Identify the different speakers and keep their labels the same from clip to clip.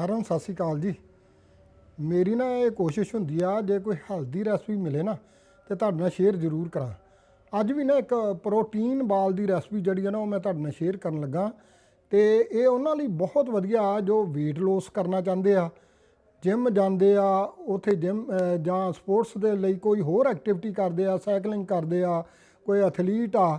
Speaker 1: ਸਾਰਿਆਂ ਨੂੰ ਸਤਿ ਸ਼੍ਰੀ ਅਕਾਲ ਜੀ। ਮੇਰੀ ਨਾ ਇਹ ਕੋਸ਼ਿਸ਼ ਹੁੰਦੀ ਆ, ਜੇ ਕੋਈ ਹੈਲਦੀ ਰੈਸਪੀ ਮਿਲੇ ਨਾ, ਤੇ ਤੁਹਾਡੇ ਨਾਲ ਸ਼ੇਅਰ ਜ਼ਰੂਰ ਕਰਾਂ। ਅੱਜ ਵੀ ਨਾ ਇੱਕ ਪ੍ਰੋਟੀਨ ਬਾਲ ਦੀ ਰੈਸਪੀ ਜਿਹੜੀ ਆ ਨਾ, ਉਹ ਮੈਂ ਤੁਹਾਡੇ ਨਾਲ ਸ਼ੇਅਰ ਕਰਨ ਲੱਗਾ। ਤੇ ਇਹ ਉਹਨਾਂ ਲਈ ਬਹੁਤ ਵਧੀਆ ਜੋ weight loss ਕਰਨਾ ਚਾਹੁੰਦੇ ਆ। ਜਿਮ ਜਾਂਦੇ ਆ, ਉਥੇ ਜਿਮ ਜਾਂ ਸਪੋਰਟਸ ਦੇ ਲਈ ਕੋਈ ਹੋਰ ਐਕਟੀਵਿਟੀ ਕਰਦੇ ਆ ਸਾਈਕਲਿੰਗ ਕਰਦੇ ਆ, ਕੋਈ ਐਥਲੀਟ ਆ,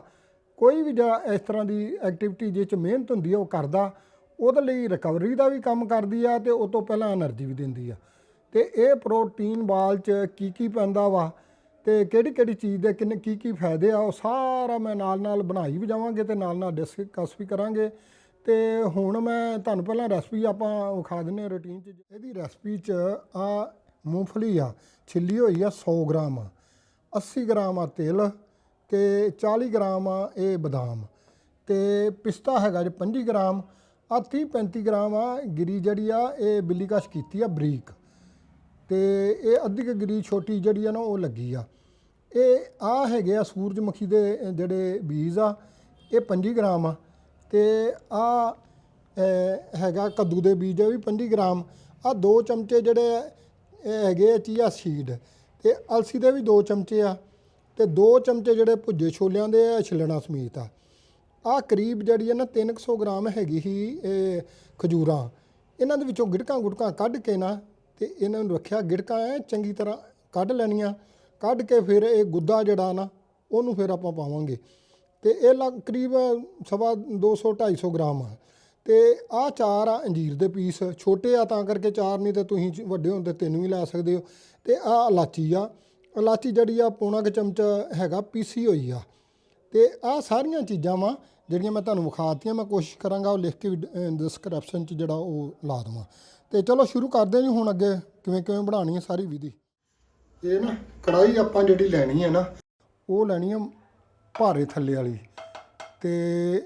Speaker 1: ਕੋਈ ਵੀ ਜਾਂ ਇਸ ਤਰ੍ਹਾਂ ਦੀ ਐਕਟੀਵਿਟੀ ਜਿਸ 'ਚ ਮਿਹਨਤ ਹੁੰਦੀ ਆ, ਉਹ ਕਰਦਾ। ਉਹਦੇ ਲਈ ਰਿਕਵਰੀ ਦਾ ਵੀ ਕੰਮ ਕਰਦੀ ਆ ਤੇ ਉਹ ਤੋਂ ਪਹਿਲਾਂ એનર્ਜੀ ਵੀ ਦਿੰਦੀ ਆ। ਤੇ ਇਹ ਪ੍ਰੋਟੀਨ ਬਾਲ ਚ ਕੀ ਕੀ ਪੈਂਦਾ ਵਾ ਤੇ ਕਿਹੜੀ ਕਿਹੜੀ ਚੀਜ਼ ਦੇ ਕਿੰਨੇ ਕੀ ਕੀ ਫਾਇਦੇ ਆ, ਉਹ ਸਾਰਾ ਮੈਂ ਨਾਲ ਨਾਲ ਬਣਾਈ ਵੀ ਜਾਵਾਂਗੇ ਤੇ ਨਾਲ ਨਾਲ ਡਿਸਕਸ ਵੀ ਕਰਾਂਗੇ। ਤੇ ਹੁਣ ਮੈਂ ਤੁਹਾਨੂੰ ਪਹਿਲਾਂ ਰੈਸਪੀ ਆਪਾਂ ਵਿਖਾ ਦਿੰਨੇ ਰੂਟੀਨ ਚ। ਇਹਦੀ ਰੈਸਪੀ ਚ ਆ ਮੂੰਗਫਲੀ ਆ, ਛਿੱਲੀ ਹੋਈ ਆ 100 ਗ੍ਰਾਮ 80 ਗ੍ਰਾਮ ਆ ਤੇਲ ਤੇ 40 ਗ੍ਰਾਮ ਆ ਇਹ ਬਦਾਮ ਤੇ ਪਿਸਤਾ ਹੈਗਾ ਜੇ 25 ਗ੍ਰਾਮ ਆ 30 35 ਗ੍ਰਾਮ ਆ, ਗਿਰੀ ਜਿਹੜੀ ਆ, ਇਹ ਬਿੱਲੀ ਕਸ਼ ਕੀਤੀ ਆ ਬਰੀਕ। ਤੇ ਇਹ ਅੱਧੀ ਕੁ ਗਿਰੀ ਛੋਟੀ ਜਿਹੜੀ ਆ ਨਾ, ਉਹ ਲੱਗੀ ਆ। ਇਹ ਆ ਹੈਗੇ ਆ ਸੂਰਜਮੁਖੀ ਦੇ ਜਿਹੜੇ ਬੀਜ ਆ, ਇਹ 25 ਗ੍ਰਾਮ ਆ। ਤੇ ਆ ਹੈਗਾ ਕੱਦੂ ਦੇ ਬੀਜ, ਇਹ ਵੀ 25 ਗ੍ਰਾਮ। ਆ ਦੋ ਚਮਚੇ ਜਿਹੜੇ ਹੈਗੇ ਆ ਚੀਆ ਸੀਡ। ਤੇ ਅਲਸੀ ਦੇ ਵੀ ਦੋ ਚਮਚੇ ਆ। ਤੇ ਦੋ ਚਮਚੇ ਜਿਹੜੇ ਭੁੱਜੇ ਛੋਲਿਆਂ ਦੇ ਆ ਛਿਲਣਾ ਸਮੇਤ ਆ। ਆ ਕਰੀਬ ਜਿਹੜੀ ਹੈ ਨਾ 300 ਗ੍ਰਾਮ ਹੈਗੀ ਹੀ ਇਹ ਖਜੂਰਾਂ। ਇਹਨਾਂ ਦੇ ਵਿੱਚੋਂ ਗਿੜਕਾਂ ਗੁੜਕਾਂ ਕੱਢ ਕੇ ਨਾ ਤੇ ਇਹਨਾਂ ਨੂੰ ਰੱਖਿਆ ਗਿੜਕਾਂ ਐ ਚੰਗੀ ਤਰ੍ਹਾਂ ਕੱਢ ਲੈਣੀਆਂ, ਕੱਢ ਕੇ ਫਿਰ ਇਹ ਗੁੱਦਾ ਜਿਹੜਾ ਨਾ ਉਹਨੂੰ ਫਿਰ ਆਪਾਂ ਪਾਵਾਂਗੇ। ਤੇ ਇਹ ਲੱਗ ਕਰੀਬ ਸਵਾ 200 250 ਗ੍ਰਾਮ ਆ। ਤੇ ਆ ਚਾਰ ਆ ਅੰਜੀਰ ਦੇ ਪੀਸ, ਛੋਟੇ ਆ ਤਾਂ ਕਰਕੇ ਚਾਰ ਨਹੀਂ ਤੇ ਤੁਸੀਂ ਚ- ਵੱਡੇ ਹੁੰਦੇ ਤਿੰਨ ਵੀ ਲੈ ਸਕਦੇ ਹੋ। ਤੇ ਆ ਇਲਾਚੀ ਆ, ਇਲਾਚੀ ਜਿਹੜੀ ਆ ਪੌਣਾ ਕੁ ਚਮਚਾ ਹੈਗਾ ਪੀਸੀ ਹੋਈ ਆ। ਤੇ ਆ ਸਾਰੀਆਂ ਚੀਜ਼ਾਂ ਵਾ ਜਿਹੜੀਆਂ ਮੈਂ ਤੁਹਾਨੂੰ ਵਿਖਾਤੀਆਂ, ਮੈਂ ਕੋਸ਼ਿਸ਼ ਕਰਾਂਗਾ ਉਹ ਲਿਖ ਕੇ ਡਿਸਕ੍ਰਿਪਸ਼ਨ 'ਚ ਜਿਹੜਾ ਉਹ ਲਾ ਦੇਵਾਂ। ਤੇ ਚਲੋ ਸ਼ੁਰੂ ਕਰਦੇ ਹਾਂ ਜੀ ਹੁਣ ਅੱਗੇ, ਕਿਵੇਂ ਕਿਵੇਂ ਬਣਾਉਣੀ ਹੈ ਸਾਰੀ ਵਿਧੀ। ਇਹ ਨਾ ਕੜਾਈ ਆਪਾਂ ਜਿਹੜੀ ਲੈਣੀ ਹੈ ਨਾ, ਉਹ ਲੈਣੀ ਹੈ ਭਾਰੇ ਥੱਲੇ ਵਾਲੀ। ਤੇ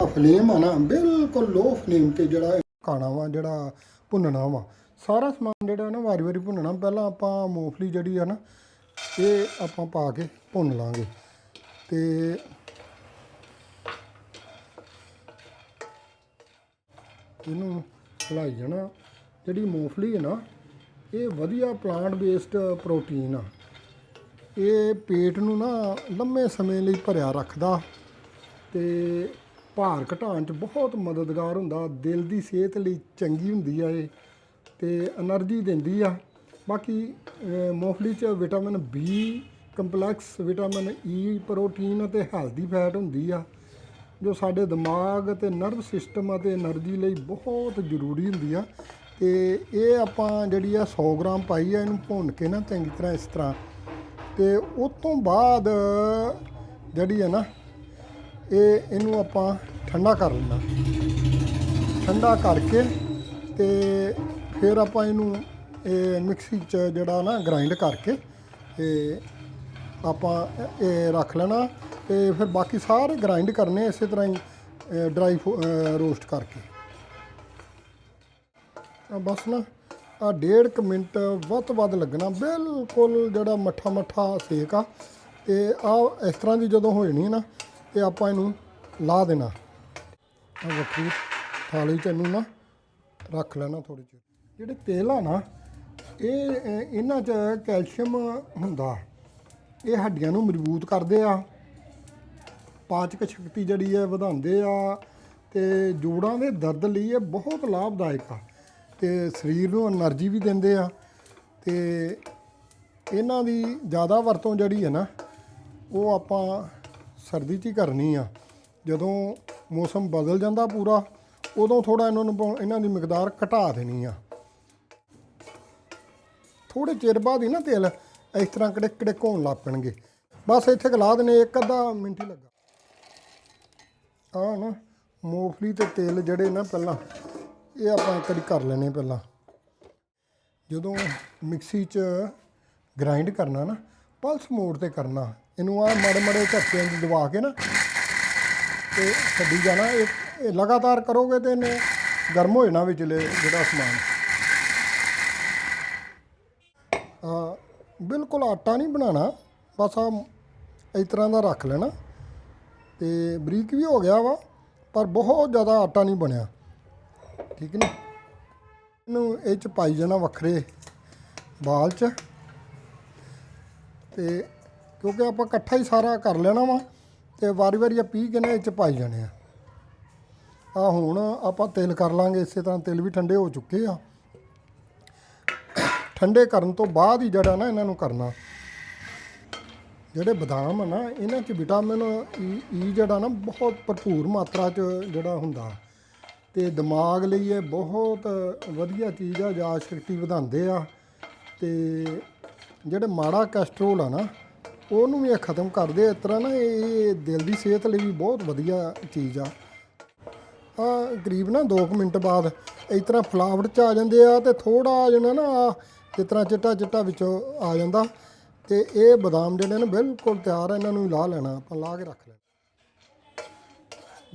Speaker 1: ਫਲੇਮ ਆ ਨਾ, ਬਿਲਕੁਲ ਲੋ ਫਲੇਮ ਤੇ ਜਿਹੜਾ ਖਾਣਾ ਵਾ, ਜਿਹੜਾ ਭੁੰਨਣਾ ਵਾ। ਸਾਰਾ ਸਮਾਨ ਜਿਹੜਾ ਨਾ, ਵਾਰੀ ਵਾਰੀ ਭੁੰਨਣਾ। ਪਹਿਲਾਂ ਆਪਾਂ ਮੂੰਗਫਲੀ ਜਿਹੜੀ ਆ ਨਾ, ਇਹ ਆਪਾਂ ਪਾ ਕੇ ਭੁੰਨ ਲਾਂਗੇ। ਤੇ ਇਹਨੂੰ ਹਿਲਾਈ ਜਾਣਾ। ਜਿਹੜੀ ਮੂੰਗਫਲੀ ਹੈ ਨਾ, ਇਹ ਵਧੀਆ ਪਲਾਂਟ ਬੇਸਡ ਪ੍ਰੋਟੀਨ ਆ। ਇਹ ਪੇਟ ਨੂੰ ਨਾ ਲੰਮੇ ਸਮੇਂ ਲਈ ਭਰਿਆ ਰੱਖਦਾ ਤੇ ਭਾਰ ਘਟਾਉਣ 'ਚ ਬਹੁਤ ਮਦਦਗਾਰ ਹੁੰਦਾ। ਦਿਲ ਦੀ ਸਿਹਤ ਲਈ ਚੰਗੀ ਹੁੰਦੀ ਆ ਇਹ ਤੇ એનર્ਜੀ ਦਿੰਦੀ ਆ। ਬਾਕੀ ਮੂੰਗਫਲੀ 'ਚ vitamin B complex vitamin E protein ਅਤੇ ਹੈਲਦੀ ਫੈਟ ਹੁੰਦੀ ਆ, ਜੋ ਸਾਡੇ ਦਿਮਾਗ ਅਤੇ ਨਰਵ ਸਿਸਟਮ ਅਤੇ એનર્ਜੀ ਲਈ ਬਹੁਤ ਜ਼ਰੂਰੀ ਹੁੰਦੀ ਆ। ਤੇ ਇਹ ਆਪਾਂ ਜਿਹੜੀ ਆ 100 ਗ੍ਰਾਮ ਪਾਈ ਆ, ਇਹਨੂੰ ਭੁੰਨ ਕੇ ਨਾ ਚੰਗੀ ਤਰ੍ਹਾਂ ਇਸ ਤਰ੍ਹਾਂ। ਤੇ ਉਸ ਤੋਂ ਬਾਅਦ ਜਿਹੜੀ ਆ ਨਾ, ਇਹ ਇਹਨੂੰ ਆਪਾਂ ਠੰਡਾ ਕਰ ਲੈਣਾ ਠੰਡਾ ਕਰਕੇ ਤੇ ਫਿਰ ਆਪਾਂ ਇਹਨੂੰ ਇਹ ਮਿਕਸੀ 'ਚ ਜਿਹੜਾ ਨਾ ਗ੍ਰਾਈਂਡ ਕਰਕੇ ਤੇ ਆਪਾਂ ਇਹ ਰੱਖ ਲੈਣਾ ਤੇ ਫਿਰ ਬਾਕੀ ਸਾਰੇ ਗ੍ਰਾਈਂਡ ਕਰਨੇ ਇਸੇ ਤਰ੍ਹਾਂ ਹੀ ਡਰਾਈ ਰੋਸਟ ਕਰਕੇ। ਬਸ ਨਾ ਆ ਡੇਢ ਕੁ ਮਿੰਟ ਵੱਧ ਤੋਂ ਵੱਧ ਲੱਗਣਾ, ਬਿਲਕੁਲ ਜਿਹੜਾ ਮੱਠਾ ਮੱਠਾ ਸੇਕ ਆ, ਤੇ ਆ ਇਸ ਤਰ੍ਹਾਂ ਦੀ ਜਦੋਂ ਹੋ ਜਾਣੀ ਨਾ, ਤੇ ਆਪਾਂ ਇਹਨੂੰ ਲਾ ਦੇਣਾ। ਆ ਵੱਖਰੀ ਥਾਲੀ 'ਚ ਇਹਨੂੰ ਨਾ ਰੱਖ ਲੈਣਾ ਥੋੜੀ ਜਿਹੀ ਜਿਹੜੇ ਤੇਲ ਆ ਨਾ ਇਹ ਇਹਨਾਂ 'ਚ ਕੈਲਸ਼ੀਅਮ ਹੁੰਦਾ। ਇਹ ਹੱਡੀਆਂ ਨੂੰ ਮਜ਼ਬੂਤ ਕਰਦੇ ਆ। ਪਾਚਕ ਸ਼ਕਤੀ ਜਿਹੜੀ ਹੈ ਵਧਾਉਂਦੇ ਆ ਤੇ ਜੋੜਾਂ ਦੇ ਦਰਦ ਲਈ ਇਹ ਬਹੁਤ ਲਾਭਦਾਇਕ ਆ ਤੇ ਸਰੀਰ ਨੂੰ એનર્ਜੀ ਵੀ ਦਿੰਦੇ ਆ ਤੇ ਇਹਨਾਂ ਦੀ ਜ਼ਿਆਦਾ ਵਰਤੋਂ ਜਿਹੜੀ ਹੈ ਨਾ, ਉਹ ਆਪਾਂ ਸਰਦੀ 'ਚ ਹੀ ਕਰਨੀ ਆ। ਜਦੋਂ ਮੌਸਮ ਬਦਲ ਜਾਂਦਾ ਪੂਰਾ, ਉਦੋਂ ਥੋੜਾ ਇਹਨਾਂ ਨੂੰ ਇਹਨਾਂ ਦੀ ਮਿਕਦਾਰ ਘਟਾ ਦੇਣੀ ਆ। ਥੋੜੇ ਚਿਰ ਬਾਅਦ ਹੀ ਨਾ ਤੇਲ ਇਸ ਤਰ੍ਹਾਂ ਕੜਕ ਕੜਕ ਘੋਣ ਲੱਗ ਪੈਣਗੇ ਬਸ ਇੱਥੇ ਗਲਾ ਦੇਣੇ, ਇੱਕ ਅੱਧਾ ਮਿੰਟ ਹੀ ਲੱਗਾ। ਆ ਨਾ, ਮੂੰਗਫਲੀ ਤੇ ਤੇਲ ਜਿਹੜੇ ਨਾ ਪਹਿਲਾਂ, ਇਹ ਆਪਾਂ ਇੱਕ ਵਾਰੀ ਕਰ ਲੈਣੇ ਪਹਿਲਾਂ। ਜਦੋਂ ਮਿਕਸੀ 'ਚ ਗ੍ਰਾਈਂਡ ਕਰਨਾ ਨਾ ਪਲਸ ਮੋਡ ਤੇ ਕਰਨਾ। ਇਹਨੂੰ ਆ ਮਾੜੇ ਮਾੜੇ ਝਟਕਿਆਂ 'ਚ ਦਬਾ ਕੇ ਨਾ, ਤੇ ਛੱਡੀ ਜਾਣਾ। ਇਹ ਇਹ ਲਗਾਤਾਰ ਕਰੋਗੇ ਤੇ ਇਹਨੇ ਗਰਮ ਹੋ ਜਾਣਾ ਵਿਚਲੇ ਜਿਹੜਾ ਸਮਾਨ। ਆ ਬਿਲਕੁਲ ਆਟਾ ਨਹੀਂ ਬਣਾਉਣਾ, ਬਸ ਆ ਇਸ ਤਰ੍ਹਾਂ ਦਾ ਰੱਖ ਲੈਣਾ। ਤੇ ਬਰੀਕ ਵੀ ਹੋ ਗਿਆ ਵਾ, ਪਰ ਬਹੁਤ ਜ਼ਿਆਦਾ ਆਟਾ ਨਹੀਂ ਬਣਿਆ। ਠੀਕ ਨਹੀਂ ਇਹਨੂੰ ਇਹ ਚ ਪਾਈ ਜਾਣਾ ਵੱਖਰੇ ਬਾਲ ਚ। ਤੇ ਕਿਉਂਕਿ ਆਪਾਂ ਇਕੱਠਾ ਹੀ ਸਾਰਾ ਕਰ ਲੈਣਾ ਵਾ, ਤੇ ਵਾਰੀ-ਵਾਰੀ ਆ ਪੀ ਕੇ ਨਾ ਇਹ ਚ ਪਾਈ ਜਾਣੇ ਆ। ਆ ਹੁਣ ਆਪਾਂ ਤਿਲ ਕਰ ਲਾਂਗੇ, ਇਸੇ ਤਰ੍ਹਾਂ ਤਿਲ ਵੀ ਠੰਡੇ ਹੋ ਚੁੱਕੇ ਆ। ਠੰਡੇ ਕਰਨ ਤੋਂ ਬਾਅਦ ਹੀ ਜਿਹੜਾ ਨਾ ਇਹਨਾਂ ਨੂੰ ਕਰਨਾ। ਜਿਹੜੇ ਬਦਾਮ ਆ ਨਾ, ਇਹਨਾਂ 'ਚ ਵਿਟਾਮਿਨ ਈ ਈ ਜਿਹੜਾ ਨਾ ਬਹੁਤ ਭਰਪੂਰ ਮਾਤਰਾ 'ਚ ਜਿਹੜਾ ਹੁੰਦਾ। ਤੇ ਦਿਮਾਗ ਲਈ ਇਹ ਬਹੁਤ ਵਧੀਆ ਚੀਜ਼ ਆ, ਜਾਂ ਸ਼ਕਤੀ ਵਧਾਉਂਦੇ ਆ। ਤੇ ਜਿਹੜੇ ਮਾੜਾ ਕੋਲੇਸਟ੍ਰੋਲ ਆ ਨਾ, ਉਹਨੂੰ ਵੀ ਇਹ ਖਤਮ ਕਰਦੇ ਆ। ਇਸ ਤਰ੍ਹਾਂ ਨਾ ਇਹ ਦਿਲ ਦੀ ਸਿਹਤ ਲਈ ਵੀ ਬਹੁਤ ਵਧੀਆ ਚੀਜ਼ ਆ। ਆ ਕਰੀਬ ਨਾ 2 ਮਿੰਟ ਬਾਅਦ ਇਸ ਤਰ੍ਹਾਂ ਫਲਾਵਟ ਚ ਆ ਜਾਂਦੇ ਆ ਤੇ ਥੋੜਾ ਜਿਹਾ ਨਾ ਜਿਸ ਤਰ੍ਹਾਂ ਚਿੱਟਾ ਚਿੱਟਾ ਵਿੱਚੋਂ ਆ ਜਾਂਦਾ ਤੇ ਇਹ ਬਦਾਮ ਜਿਹੜੇ ਨੇ ਬਿਲਕੁਲ ਤਿਆਰ ਆ, ਇਹਨਾਂ ਨੂੰ ਲਾ ਲੈਣਾ, ਆਪਾਂ ਲਾ ਕੇ ਰੱਖ ਲੈਣਾ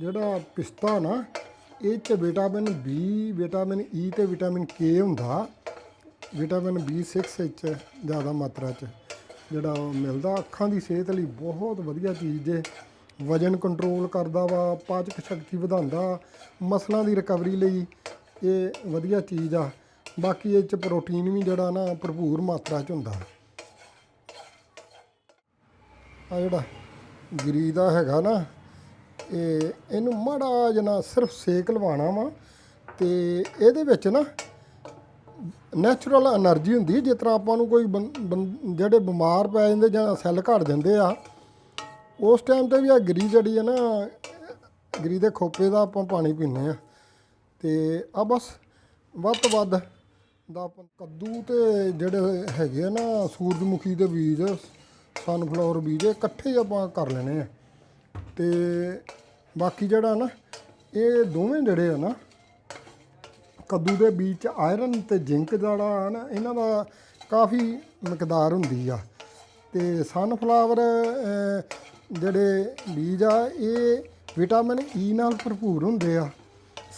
Speaker 1: ਜਿਹੜਾ ਪਿਸਤਾ ਨਾ, ਇਹ ਚ ਵਿਟਾਮਿਨ ਬੀ ਵਿਟਾਮਿਨ ਈ ਤੇ ਵਿਟਾਮਿਨ ਕੇ ਹੁੰਦਾ। ਵਿਟਾਮਿਨ B6 ਵਿੱਚ ਜ਼ਿਆਦਾ ਮਾਤਰਾ ਚ, ਜਿਹੜਾ ਉਹ ਮਿਲਦਾ। ਅੱਖਾਂ ਦੀ ਸਿਹਤ ਲਈ ਬਹੁਤ ਵਧੀਆ ਚੀਜ਼ ਜੇ, ਵਜਨ ਕੰਟਰੋਲ ਕਰਦਾ ਵਾ, ਪਾਚਕ ਸ਼ਕਤੀ ਵਧਾਉਂਦਾ, ਮਸਲਾਂ ਦੀ ਰਿਕਵਰੀ ਲਈ ਇਹ ਵਧੀਆ ਚੀਜ਼ ਆ। ਬਾਕੀ ਇਹ ਚ ਪ੍ਰੋਟੀਨ ਵੀ ਜਿਹੜਾ ਨਾ ਭਰਪੂਰ ਮਾਤਰਾ ਚ ਹੁੰਦਾ। ਆ ਜਿਹੜਾ ਗਰੀ ਦਾ ਹੈਗਾ ਨਾ, ਇਹ ਇਹਨੂੰ ਮਾੜਾ ਜਨਾ ਸਿਰਫ ਸੇਕ ਲਵਾਣਾ ਵਾ ਤੇ ਇਹਦੇ ਵਿੱਚ ਨਾ ਨੈਚੁਰਲ એનર્ਜੀ ਹੁੰਦੀ ਹੈ ਜਿਸ ਤਰ੍ਹਾਂ ਆਪਾਂ ਨੂੰ ਕੋਈ ਜਿਹੜੇ ਬਿਮਾਰ ਪੈ ਜਾਂਦੇ ਜਾਂ ਸੈੱਲ ਘਟ ਜਾਂਦੇ ਆ, ਉਸ ਟਾਈਮ ਤੇ ਵੀ ਆ ਗਰੀ ਜਿਹੜੀ ਹੈ ਨਾ, ਗਰੀ ਦੇ ਖੋਪੇ ਦਾ ਆਪਾਂ ਪਾਣੀ ਪੀਂਦੇ ਆ। ਤੇ ਆ ਬਸ ਵੱਧ ਤੋਂ ਵੱਧ ਦਾ ਆਪਾਂ ਕੱਦੂ ਤੇ ਜਿਹੜੇ ਹੈਗੇ ਆ ਨਾ ਸੂਰਜਮੁਖੀ ਦੇ ਬੀਜ ਸਨਫਲਾਵਰ ਬੀਜ, ਇਹ ਇਕੱਠੇ ਆਪਾਂ ਕਰ ਲੈਣੇ ਆ। ਤੇ ਬਾਕੀ ਜਿਹੜਾ ਨਾ, ਇਹ ਦੋਵੇਂ ਜਿਹੜੇ ਆ ਨਾ, ਕੱਦੂ ਦੇ ਬੀਜ ਚ ਆਇਰਨ ਤੇ ਜ਼ਿੰਕ ਜਿਹੜਾ ਨਾ, ਇਹਨਾਂ ਦਾ ਕਾਫੀ ਮਿਕਦਾਰ ਹੁੰਦੀ ਆ। ਤੇ ਸਨਫਲਾਵਰ ਜਿਹੜੇ ਬੀਜ ਆ, ਇਹ ਵਿਟਾਮਿਨ ਈ e ਨਾਲ ਭਰਪੂਰ ਹੁੰਦੇ ਆ।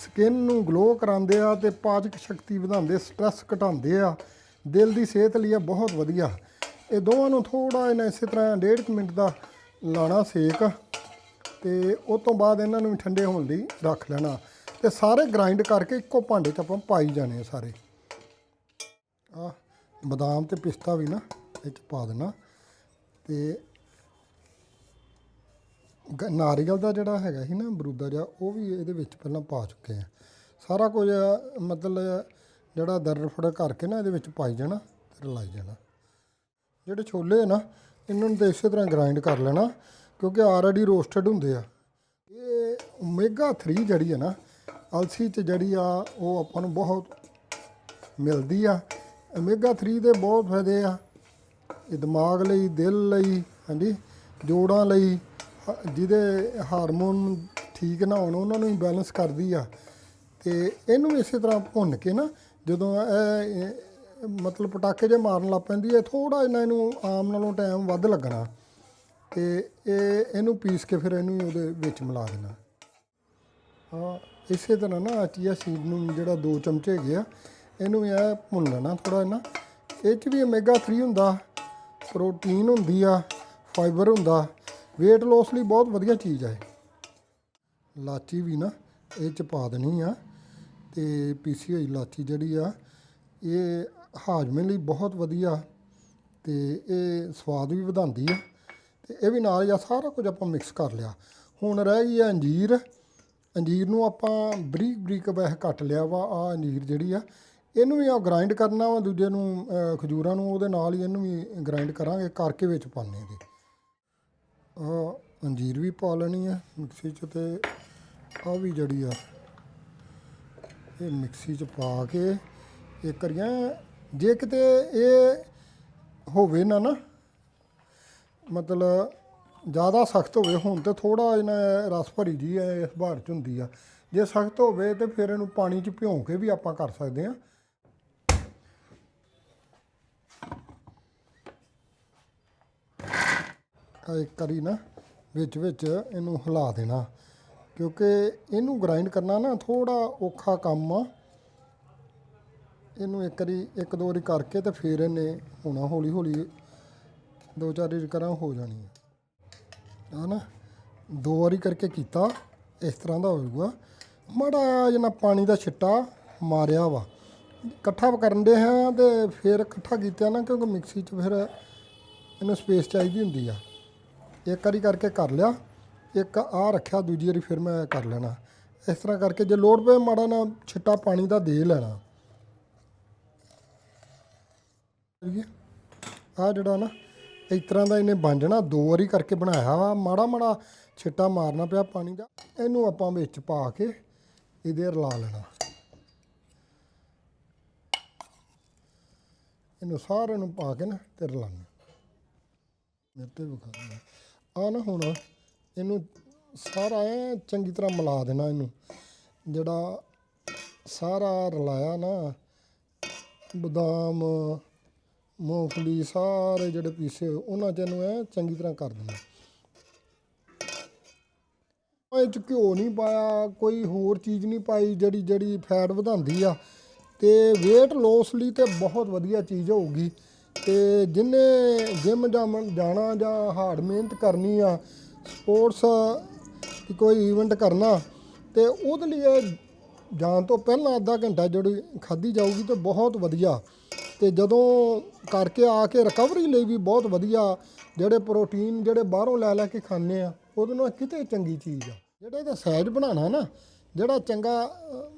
Speaker 1: ਸਕਿਨ ਨੂੰ ਗਲੋ ਕਰਾਉਂਦੇ ਆ ਤੇ ਪਾਚਕ ਸ਼ਕਤੀ ਵਧਾਉਂਦੇ ਸਟ੍ਰੈਸ ਘਟਾਉਂਦੇ ਆ। ਦਿਲ ਦੀ ਸਿਹਤ ਲਈ ਆ ਬਹੁਤ ਵਧੀਆ। ਇਹ ਦੋਵਾਂ ਨੂੰ ਥੋੜਾ ਇਹਨਾਂ ਇਸੇ ਤਰ੍ਹਾਂ ਡੇਢ ਕੁ ਮਿੰਟ ਦਾ ਲਾਣਾ ਸੇਕ ਤੇ ਉਸ ਤੋਂ ਬਾਅਦ ਇਹਨਾਂ ਨੂੰ ਵੀ ਠੰਡੇ ਹੋਣ ਲਈ ਰੱਖ ਲੈਣਾ। ਤੇ ਸਾਰੇ ਗ੍ਰਾਈਂਡ ਕਰਕੇ ਇੱਕੋ ਭਾਂਡੇ 'ਚ ਆਪਾਂ ਪਾਈ ਜਾਣੇ ਆ ਸਾਰੇ। ਆ ਬਦਾਮ ਤੇ ਪਿਸਤਾ ਵੀ ਨਾ, ਇਹ 'ਚ ਪਾ ਦੇਣਾ। ਤੇ ਗ- ਨਾਰੀਅਲ ਦਾ ਜਿਹੜਾ ਹੈਗਾ ਸੀ ਨਾ ਬਰੂਦਾ ਜਿਹਾ, ਉਹ ਵੀ ਇਹਦੇ ਵਿੱਚ ਪਹਿਲਾਂ ਪਾ ਚੁੱਕੇ ਆ। ਸਾਰਾ ਕੁਝ ਮਤਲਬ ਜਿਹੜਾ ਦਰ ਦਰਫੜ ਕਰਕੇ ਨਾ ਇਹਦੇ ਵਿੱਚ ਪਾਈ ਜਾਣਾ ਤੇ ਰਲਾਈ ਜਾਣਾ। ਜਿਹੜੇ ਛੋਲੇ ਆ ਨਾ, ਇਹਨਾਂ ਨੂੰ ਤਾਂ ਇਸੇ ਤਰ੍ਹਾਂ ਗ੍ਰਾਈਂਡ ਕਰ ਲੈਣਾ, ਕਿਉਂਕਿ ਆਲਰੇਡੀ ਰੋਸਟਡ ਹੁੰਦੇ ਆ। ਇਹ ਓਮੇਗਾ 3 ਜਿਹੜੀ ਹੈ ਨਾ, ਅਲਸੀ ਚ ਜਿਹੜੀ ਆ, ਉਹ ਆਪਾਂ ਨੂੰ ਬਹੁਤ ਮਿਲਦੀ ਆ। ਓਮੇਗਾ 3 ਦੇ ਬਹੁਤ ਫਾਇਦੇ ਆ। ਇਹ ਦਿਮਾਗ ਲਈ, ਦਿਲ ਲਈ, ਹਾਂਜੀ, ਜੋੜਾਂ ਲਈ ਜਿਹਦੇ ਹਾਰਮੋਨ ਠੀਕ ਨਾ ਹੋਣ, ਉਹਨਾਂ ਨੂੰ ਹੀ ਬੈਲੈਂਸ ਕਰਦੀ ਆ। ਤੇ ਇਹਨੂੰ ਇਸੇ ਤਰ੍ਹਾਂ ਭੁੰਨ ਕੇ ਨਾ, ਜਦੋਂ ਇਹ ਮਤਲਬ ਪਟਾਕੇ ਜੇ ਮਾਰਨ ਲੱਗ ਪੈਂਦੀ ਹੈ ਥੋੜਾ ਇਹਨਾਂ ਇਹਨੂੰ ਆਮ ਨਾਲੋਂ ਟਾਈਮ ਵੱਧ ਲੱਗਣਾ। ਤੇ ਇਹ, ਇਹਨੂੰ ਪੀਸ ਕੇ ਫਿਰ ਇਹਨੂੰ ਉਹਦੇ ਵਿੱਚ ਮਿਲਾ ਦੇਣਾ। ਹਾਂ, ਇਸੇ ਤਰ੍ਹਾਂ ਨਾ ਚੀਆ ਸੀਡ ਨੂੰ ਜਿਹੜਾ ਦੋ ਚਮਚੇ ਹੈਗੇ ਆ, ਇਹਨੂੰ ਇਹ ਭੁੰਨ ਲੈਣਾ ਥੋੜਾ ਨਾ। ਇਹ ਚ ਵੀ ਓਮੇਗਾ 3 ਹੁੰਦਾ ਪ੍ਰੋਟੀਨ ਹੁੰਦੀ ਆ ਫਾਈਬਰ ਹੁੰਦਾ। Weight loss ਲਈ ਬਹੁਤ ਵਧੀਆ ਚੀਜ਼ ਆ ਇਹ। ਲਾਚੀ ਵੀ ਨਾ, ਇਹ ਚ ਪਾ ਦੇਣੀ ਆ ਤੇ ਪੀਸੀ ਹੋਈ ਲਾਚੀ ਜਿਹੜੀ ਆ, ਇਹ ਹਾਜ਼ਮੇ ਲਈ ਬਹੁਤ ਵਧੀਆ ਤੇ ਇਹ ਸਵਾਦ ਵੀ ਵਧਾਉਂਦੀ ਆ ਤੇ ਇਹ ਵੀ ਨਾਲ ਜਾਂ ਸਾਰਾ ਕੁਝ ਆਪਾਂ ਮਿਕਸ ਕਰ ਲਿਆ। ਹੁਣ ਰਹਿ ਗਈ ਆ ਅੰਜੀਰ। ਅੰਜੀਰ ਨੂੰ ਆਪਾਂ ਬਰੀਕ ਬਰੀਕ ਵੈਸੇ ਕੱਟ ਲਿਆ ਵਾ ਆ ਅੰਜੀਰ ਜਿਹੜੀ ਆ, ਇਹਨੂੰ ਵੀ ਆ ਗ੍ਰਾਈਂਡ ਕਰਨਾ ਵਾ, ਦੂਜੇ ਨੂੰ ਖਜੂਰਾਂ ਨੂੰ, ਉਹਦੇ ਨਾਲ ਹੀ ਇਹਨੂੰ ਵੀ ਗ੍ਰਾਈਂਡ ਕਰਾਂਗੇ, ਕਰਕੇ ਵਿੱਚ ਪਾਣੇ ਇਹਦੇ। ਆ ਅੰਜੀਰ ਵੀ ਪਾ ਲੈਣੀ ਆ ਮਿਕਸੀ 'ਚ ਤੇ ਆ ਵੀ ਜਿਹੜੀ ਆ, ਇਹ ਮਿਕਸੀ 'ਚ ਪਾ ਕੇ ਇਹ ਕਰੀਆਂ। ਜੇ ਕਿਤੇ ਇਹ ਹੋਵੇ ਨਾ ਨਾ, ਮਤਲਬ ਜ਼ਿਆਦਾ ਸਖਤ ਹੋਵੇ, ਹੁਣ ਤੇ ਥੋੜਾ ਇਹਨਾਂ ਰਸ ਭਰੀ ਜੀ ਹੈ ਇਸ ਬਾਰ ਚ ਹੁੰਦੀ ਆ। ਜੇ ਸਖਤ ਹੋਵੇ ਤੇ ਫਿਰ ਇਹਨੂੰ ਪਾਣੀ ਚ ਭਿਉਂ ਕੇ ਵੀ ਆਪਾਂ ਕਰ ਸਕਦੇ ਆ। ਆ ਇੱਕ ਵਾਰੀ ਨਾ ਵਿੱਚ ਵਿੱਚ ਇਹਨੂੰ ਹਿਲਾ ਦੇਣਾ। ਕਿਉਂਕਿ ਇਹਨੂੰ ਗ੍ਰਾਈਂਡ ਕਰਨਾ ਨਾ ਥੋੜਾ ਔਖਾ ਕੰਮ ਆ। ਇਹਨੂੰ ਇੱਕ ਵਾਰੀ, ਇੱਕ ਦੋ ਵਾਰੀ ਕਰਕੇ ਤੇ ਫਿਰ ਇਹਨੇ ਹੋਣਾ ਹੌਲੀ ਹੌਲੀ। ਦੋ ਚਾਰ ਵਾਰੀ ਕਰਾਂ, ਹੋ ਜਾਣੀ ਹੈ ਹੈ ਨਾ, ਦੋ ਵਾਰੀ ਕਰਕੇ ਕੀਤਾ, ਇਸ ਤਰ੍ਹਾਂ ਦਾ ਹੋਊਗਾ। ਮਾੜਾ ਜਿਹਾ ਪਾਣੀ ਦਾ ਛਿੱਟਾ ਮਾਰਿਆ ਵਾ। ਇਕੱਠਾ ਕਰਨ ਦੇ ਹਾਂ ਤੇ ਫਿਰ ਇਕੱਠਾ ਕੀਤਾ ਨਾ ਕਿਉਂਕਿ ਮਿਕਸੀ 'ਚ ਫਿਰ ਇਹਨੂੰ ਸਪੇਸ ਚਾਹੀਦੀ ਹੁੰਦੀ ਆ। ਇੱਕ ਵਾਰੀ ਕਰਕੇ ਕਰ ਲਿਆ, ਇੱਕ ਆ ਰੱਖਿਆ, ਦੂਜੀ ਵਾਰੀ ਫਿਰ ਮੈਂ ਕਰ ਲੈਣਾ। ਇਸ ਤਰ੍ਹਾਂ ਕਰਕੇ ਜੇ ਲੋੜ ਪਏ ਮਾੜਾ ਨਾ ਛਿੱਟਾ ਪਾਣੀ ਦਾ ਦੇ ਲੈਣਾ। ਆ ਜਿਹੜਾ ਨਾ, ਇਸ ਤਰ੍ਹਾਂ ਦਾ ਇਹਨੇ ਬਣ ਜਾਣਾ ਦੋ ਵਾਰੀ ਕਰਕੇ ਬਣਾਇਆ ਵਾ। ਮਾੜਾ ਮਾੜਾ ਛਿੱਟਾ ਮਾਰਨਾ ਪਿਆ ਪਾਣੀ ਦਾ, ਇਹਨੂੰ ਆਪਾਂ ਵਿੱਚ ਪਾ ਕੇ ਇਹਦੇ ਰਲਾ ਲੈਣਾ। ਇਹਨੂੰ ਸਾਰਿਆਂ ਨੂੰ ਪਾ ਕੇ ਨਾ ਤੇ ਰਲਾਉਣਾ ਮੇਰੇ ਤੇ ਵਿਖਾ ਆ ਨਾ ਹੁਣ ਇਹਨੂੰ ਸਾਰਾ ਐ ਚੰਗੀ ਤਰ੍ਹਾਂ ਮਿਲਾ ਦੇਣਾ ਇਹਨੂੰ। ਜਿਹੜਾ ਸਾਰਾ ਰਲਾਇਆ ਨਾ, ਬਦਾਮ, ਮੂੰਗਫਲੀ, ਸਾਰੇ ਜਿਹੜੇ ਪੀਸੇ ਉਹਨਾਂ ਚ ਇਹਨੂੰ ਐ ਚੰਗੀ ਤਰ੍ਹਾਂ ਕਰ ਦੇਣਾ। ਇਹ ਚ ਘਿਓ ਨਹੀਂ ਪਾਇਆ, ਕੋਈ ਹੋਰ ਚੀਜ਼ ਨਹੀਂ ਪਾਈ, ਜਿਹੜੀ ਜਿਹੜੀ ਫੈਟ ਵਧਾਉਂਦੀ ਆ। ਤੇ weight loss ਲਈ ਤੇ ਬਹੁਤ ਵਧੀਆ ਚੀਜ਼ ਹੋਊਗੀ। ਤੇ ਜਿਨੇ ਜਿਮ ਜਾਣਾ ਜਾਂ ਹਾਰਡ ਮਿਹਨਤ ਕਰਨੀ ਆ ਸਪੋਰਟਸ ਕੋਈ ਇਵੈਂਟ ਕਰਨਾ, ਤੇ ਉਹਦੇ ਲਈ ਇਹ ਜਾਣ ਤੋਂ ਪਹਿਲਾਂ ਅੱਧਾ ਘੰਟਾ ਜਿਹੜੀ ਖਾਧੀ ਜਾਊਗੀ ਤੇ ਬਹੁਤ ਵਧੀਆ। ਤੇ ਜਦੋਂ ਕਰਕੇ ਆ ਕੇ ਰਿਕਵਰੀ ਲਈ ਵੀ ਬਹੁਤ ਵਧੀਆ ਜਿਹੜੇ ਪ੍ਰੋਟੀਨ ਜਿਹੜੇ ਬਾਹਰੋਂ ਲੈ ਲੈ ਕੇ ਖਾਂਦੇ ਆ, ਉਹਦੇ ਨਾਲ ਕਿਤੇ ਚੰਗੀ ਚੀਜ਼ ਆ। ਜਿਹੜਾ ਇਹਦਾ ਸਾਈਜ਼ ਬਣਾਉਣਾ ਨਾ, ਜਿਹੜਾ ਚੰਗਾ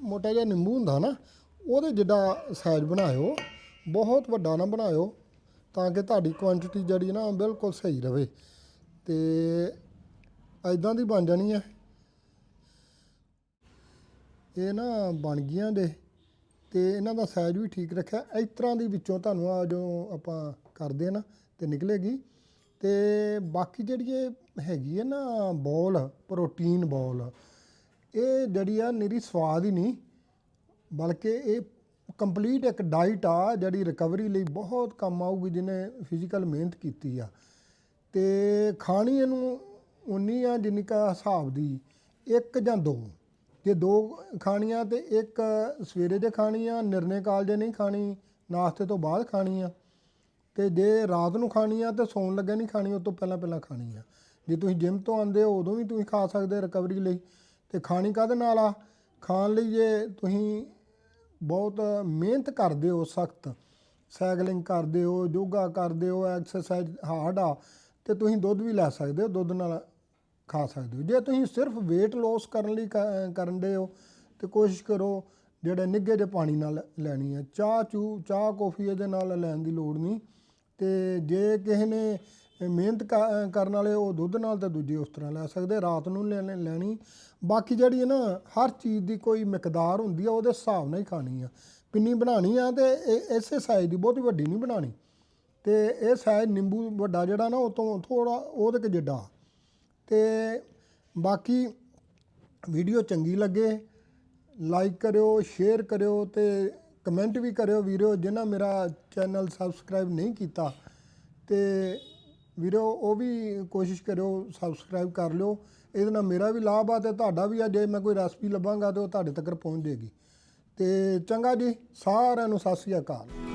Speaker 1: ਮੋਟਾ ਜਿਹਾ ਨਿੰਬੂ ਹੁੰਦਾ ਨਾ, ਉਹਦੇ ਜਿੱਡਾ ਸਹਿਜ ਬਣਾਇਓ, ਬਹੁਤ ਵੱਡਾ ਨਾ ਬਣਾਇਓ ਤਾਂ ਕਿ ਤੁਹਾਡੀ ਕੁਆਂਟੀਟੀ ਜਿਹੜੀ ਨਾ ਬਿਲਕੁਲ ਸਹੀ ਰਵੇ। ਤੇ ਐਦਾਂ ਦੀ ਬਣ ਜਾਣੀ ਹੈ ਇਹ ਨਾ ਬਣ ਗਈਆਂ ਦੇ ਤੇ ਇਹਨਾਂ ਦਾ ਸਾਈਜ਼ ਵੀ ਠੀਕ ਰੱਖਿਆ। ਇਸ ਤਰ੍ਹਾਂ ਦੀ ਵਿੱਚੋਂ ਤੁਹਾਨੂੰ ਆ ਜੋ ਆਪਾਂ ਕਰਦੇ ਆ ਨਾ ਤੇ ਨਿਕਲੇਗੀ। ਤੇ ਬਾਕੀ ਜਿਹੜੀ ਇਹ ਹੈਗੀ ਹੈ ਨਾ ਬੋਲ ਪ੍ਰੋਟੀਨ ਬੋਲ, ਇਹ ਜਿਹੜੀ ਆ ਨਿਰੀ ਸਵਾਦ ਹੀ ਨਹੀਂ। ਬਲਕਿ ਇਹ ਕੰਪਲੀਟ ਇੱਕ ਡਾਈਟ ਆ ਜਿਹੜੀ ਰਿਕਵਰੀ ਲਈ ਬਹੁਤ ਕੰਮ ਆਊਗੀ, ਜਿਹਨੇ ਫਿਜ਼ੀਕਲ ਮਿਹਨਤ ਕੀਤੀ ਆ। ਤੇ ਖਾਣੀ ਇਹਨੂੰ ਉਨੀ ਆ ਜਿੰਨੀ ਕਾ ਹਿਸਾਬ ਦੀ, ਇੱਕ ਜਾਂ ਦੋ। ਜੇ ਦੋ ਖਾਣੀਆਂ ਤੇ ਇੱਕ ਸਵੇਰੇ ਜੇ ਖਾਣੀ ਆ, ਨਿਰਣੇ ਕਾਲ ਜੇ ਨਹੀਂ ਖਾਣੀ, ਨਾਸ਼ਤੇ ਤੋਂ ਬਾਅਦ ਖਾਣੀ ਆ। ਤੇ ਜੇ ਰਾਤ ਨੂੰ ਖਾਣੀ ਆ ਤੇ ਸੌਣ ਲੱਗੇ ਨਹੀਂ ਖਾਣੀ, ਉਹ ਤੋਂ ਪਹਿਲਾਂ ਪਹਿਲਾਂ ਖਾਣੀ ਆ। ਜੇ ਤੁਸੀਂ ਜਿਮ ਤੋਂ ਆਉਂਦੇ ਹੋ, ਉਦੋਂ ਵੀ ਤੁਸੀਂ ਖਾ ਸਕਦੇ ਰਿਕਵਰੀ ਲਈ। ਤੇ ਖਾਣੀ ਕਾਹਦੇ ਨਾਲ ਆ? ਖਾਣ ਲਈ ਜੇ ਤੁਸੀਂ ਬਹੁਤ ਮਿਹਨਤ ਕਰਦੇ ਹੋ, ਸਖਤ। ਸਾਈਕਲਿੰਗ ਕਰਦੇ ਹੋ, ਯੋਗਾ ਕਰਦੇ ਹੋ, ਐਕਸਰਸਾਈਜ਼ ਹਾਰਡ ਆ, ਤੇ ਤੁਸੀਂ ਦੁੱਧ ਵੀ ਲੈ ਸਕਦੇ ਹੋ, ਦੁੱਧ ਨਾਲ ਖਾ ਸਕਦੇ ਹੋ। ਜੇ ਤੁਸੀਂ ਸਿਰਫ weight loss ਕਰਨ ਲਈ ਕ- ਕਰਨ ਦੇ ਹੋ, ਤੇ ਕੋਸ਼ਿਸ਼ ਕਰੋ ਜਿਹੜੇ ਨਿੱਘੇ ਜਿਹੇ ਪਾਣੀ ਨਾਲ ਲੈਣੀ ਹੈ। ਚਾਹ ਚੂ, ਚਾਹ, ਕੌਫੀ ਇਹਦੇ ਨਾਲ ਲੈਣ ਦੀ ਲੋੜ ਨਹੀਂ। ਤੇ ਜੇ ਕਿਸੇ ਨੇ ਮਿਹਨਤ ਕ- ਕਰਨ ਵਾਲੇ ਉਹ ਦੁੱਧ ਨਾਲ ਤਾਂ ਦੂਜੇ ਉਸ ਤਰ੍ਹਾਂ ਲੈ ਸਕਦੇ, ਰਾਤ ਨੂੰ ਲੈ- ਲੈਣੀ। ਬਾਕੀ ਜਿਹੜੀ ਹੈ ਨਾ, ਹਰ ਚੀਜ਼ ਦੀ ਕੋਈ ਮਿਕਦਾਰ ਹੁੰਦੀ ਆ, ਉਹਦੇ ਹਿਸਾਬ ਨਾਲ ਹੀ ਖਾਣੀ ਆ। ਪਿੰਨੀ ਬਣਾਣੀ ਆ ਤੇ ਇਹ- ਇਸੇ ਸਾਈਜ਼ ਦੀ ਬਹੁਤੀ ਵੱਡੀ ਨਹੀਂ ਬਣਾਣੀ ਤੇ ਇਹ ਸਾਈਜ਼ ਨਿੰਬੂ ਵੱਡਾ ਜਿਹੜਾ ਨਾ, ਉਹ ਤੋਂ ਥੋੜਾ ਉਹਦੇ ਕਿ ਜਿੱਡਾ। ਤੇ ਬਾਕੀ ਵੀਡੀਓ ਚੰਗੀ ਲੱਗੇ ਲਾਈਕ ਕਰਿਓ ਸ਼ੇਅਰ ਕਰਿਓ ਤੇ ਕਮੈਂਟ ਵੀ ਕਰਿਓ ਵੀਰੋ, ਜਿਨ੍ਹਾਂ ਮੇਰਾ ਚੈਨਲ ਸਬਸਕ੍ਰਾਈਬ ਨਹੀਂ ਕੀਤਾ। ਤੇ ਵੀਰੋ, ਉਹ ਵੀ ਕੋਸ਼ਿਸ਼ ਕਰਿਓ ਸਬਸਕ੍ਰਾਈਬ ਕਰ ਲਿਓ। ਇਹਦੇ ਨਾਲ ਮੇਰਾ ਵੀ ਲਾਭ ਆ ਤੇ ਤੁਹਾਡਾ ਵੀ ਆ। ਜੇ ਮੈਂ ਕੋਈ ਰੈਸਪੀ ਲੱਭਾਂਗਾ ਤੇ ਉਹ ਤੁਹਾਡੇ ਤੱਕ ਪਹੁੰਚ ਜਾਏਗੀ ਤੇ ਚੰਗਾ ਜੀ, ਸਾਰਿਆਂ ਨੂੰ ਸਤਿ ਸ੍ਰੀ ਅਕਾਲ।